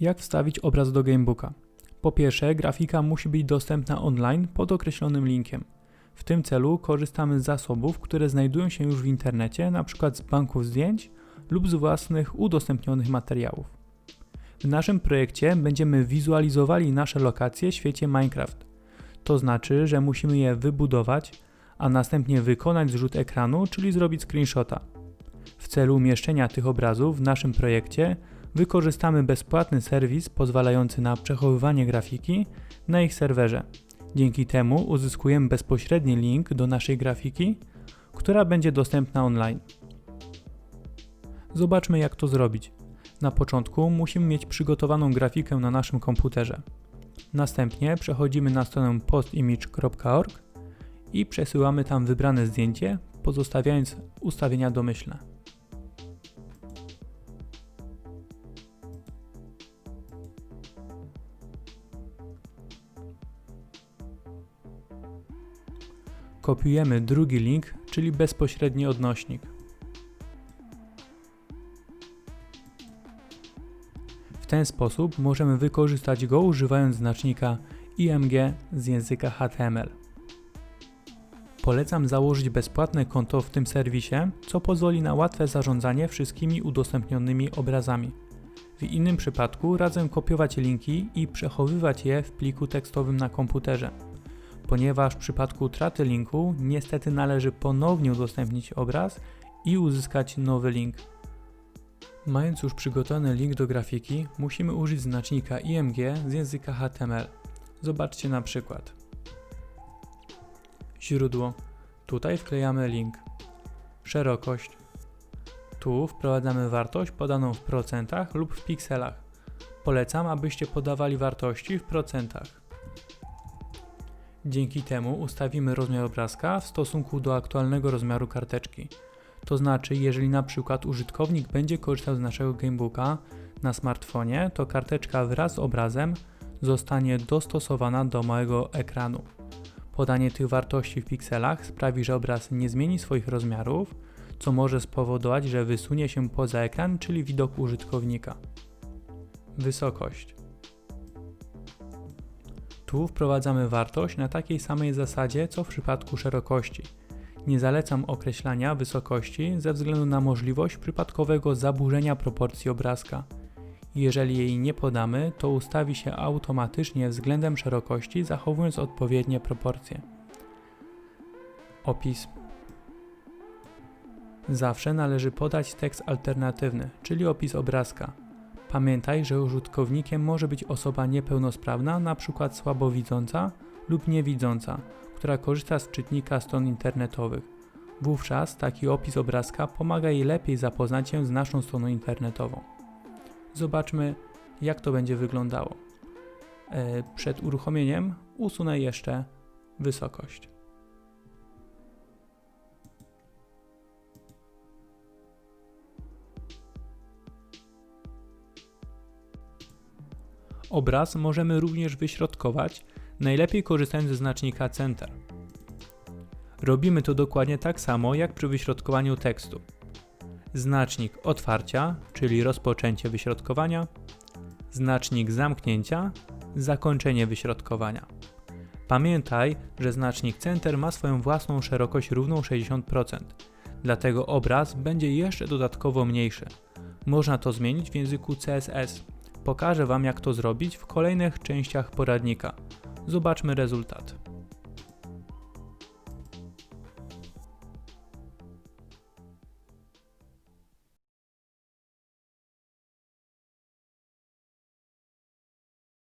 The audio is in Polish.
Jak wstawić obraz do Gamebooka? Po pierwsze, grafika musi być dostępna online pod określonym linkiem. W tym celu korzystamy z zasobów, które znajdują się już w internecie, np. z banków zdjęć lub z własnych udostępnionych materiałów. W naszym projekcie będziemy wizualizowali nasze lokacje w świecie Minecraft. To znaczy, że musimy je wybudować, a następnie wykonać zrzut ekranu, czyli zrobić screenshota. W celu umieszczenia tych obrazów w naszym projekcie wykorzystamy bezpłatny serwis pozwalający na przechowywanie grafiki na ich serwerze. Dzięki temu uzyskujemy bezpośredni link do naszej grafiki, która będzie dostępna online. Zobaczmy jak to zrobić. Na początku musimy mieć przygotowaną grafikę na naszym komputerze. Następnie przechodzimy na stronę postimage.org i przesyłamy tam wybrane zdjęcie, pozostawiając ustawienia domyślne. Kopiujemy drugi link, czyli bezpośredni odnośnik. W ten sposób możemy wykorzystać go używając znacznika img z języka HTML. Polecam założyć bezpłatne konto w tym serwisie, co pozwoli na łatwe zarządzanie wszystkimi udostępnionymi obrazami. W innym przypadku radzę kopiować linki i przechowywać je w pliku tekstowym na komputerze ponieważ w przypadku utraty linku niestety należy ponownie udostępnić obraz i uzyskać nowy link. Mając już przygotowany link do grafiki, musimy użyć znacznika img z języka HTML. Zobaczcie na przykład. Źródło. Tutaj wklejamy link. Szerokość. Tu wprowadzamy wartość podaną w procentach lub w pikselach. Polecam, abyście podawali wartości w procentach. Dzięki temu ustawimy rozmiar obrazka w stosunku do aktualnego rozmiaru karteczki. To znaczy, jeżeli na przykład użytkownik będzie korzystał z naszego gamebooka na smartfonie, to karteczka wraz z obrazem zostanie dostosowana do małego ekranu. Podanie tych wartości w pikselach sprawi, że obraz nie zmieni swoich rozmiarów, co może spowodować, że wysunie się poza ekran, czyli widok użytkownika. Wysokość. Tu wprowadzamy wartość na takiej samej zasadzie co w przypadku szerokości. Nie zalecam określania wysokości ze względu na możliwość przypadkowego zaburzenia proporcji obrazka. Jeżeli jej nie podamy, to ustawi się automatycznie względem szerokości, zachowując odpowiednie proporcje. Opis. Zawsze należy podać tekst alternatywny, czyli opis obrazka. Pamiętaj, że użytkownikiem może być osoba niepełnosprawna, np. słabowidząca lub niewidząca, która korzysta z czytnika stron internetowych. Wówczas taki opis obrazka pomaga jej lepiej zapoznać się z naszą stroną internetową. Zobaczmy, jak to będzie wyglądało. E, przed uruchomieniem usunę jeszcze wysokość. Obraz możemy również wyśrodkować, najlepiej korzystając ze znacznika Center. Robimy to dokładnie tak samo jak przy wyśrodkowaniu tekstu. Znacznik otwarcia, czyli rozpoczęcie wyśrodkowania, znacznik zamknięcia, zakończenie wyśrodkowania. Pamiętaj, że znacznik Center ma swoją własną szerokość równą 60%, dlatego obraz będzie jeszcze dodatkowo mniejszy. Można to zmienić w języku CSS. Pokażę Wam jak to zrobić w kolejnych częściach poradnika. Zobaczmy rezultat.